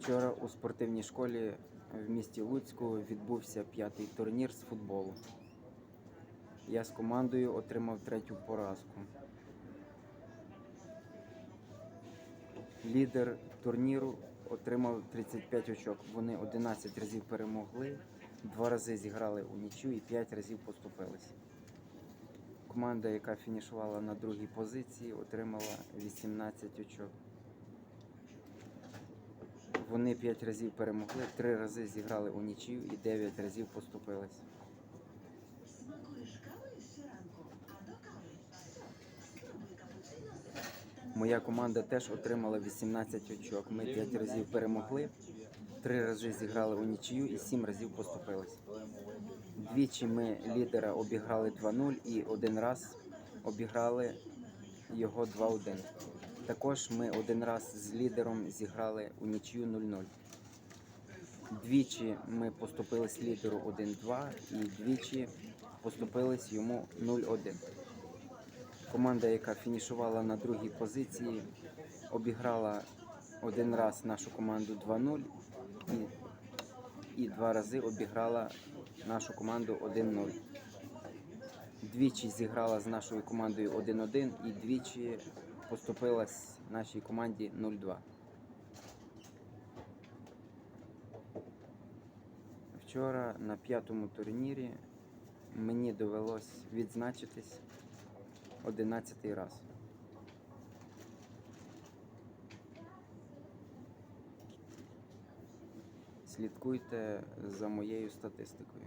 Вчора у спортивній школі в місті Луцьку відбувся п'ятий турнір з футболу. Я з командою отримав третю поразку. Лідер турніру отримав 35 очок. Вони 11 разів перемогли, два рази зіграли у нічю і 5 разів поступились. Команда, яка фінішувала на другій позиції, отримала 18 очок. Вони 5 разів перемогли, 3 рази зіграли у нічию і 9 разів поступились. Моя команда теж отримала 18 очок. Ми 5 разів перемогли, 3 рази зіграли у нічию і 7 разів поступились. Двічі ми лідера обіграли 2-0 і один раз обіграли його 2-1. Також ми один раз з лідером зіграли у нічию 0-0. Двічі ми поступились лідеру 1-2 і двічі поступились йому 0-1. Команда, яка фінішувала на другій позиції, обіграла один раз нашу команду 2-0 і, і два рази обіграла нашу команду 1-0. Двічі зіграла з нашою командою 1-1 і двічі поступилась нашій команді 0-2. Вчора на п'ятому турнірі мені довелось відзначитись 11 раз. Слідкуйте за моєю статистикою.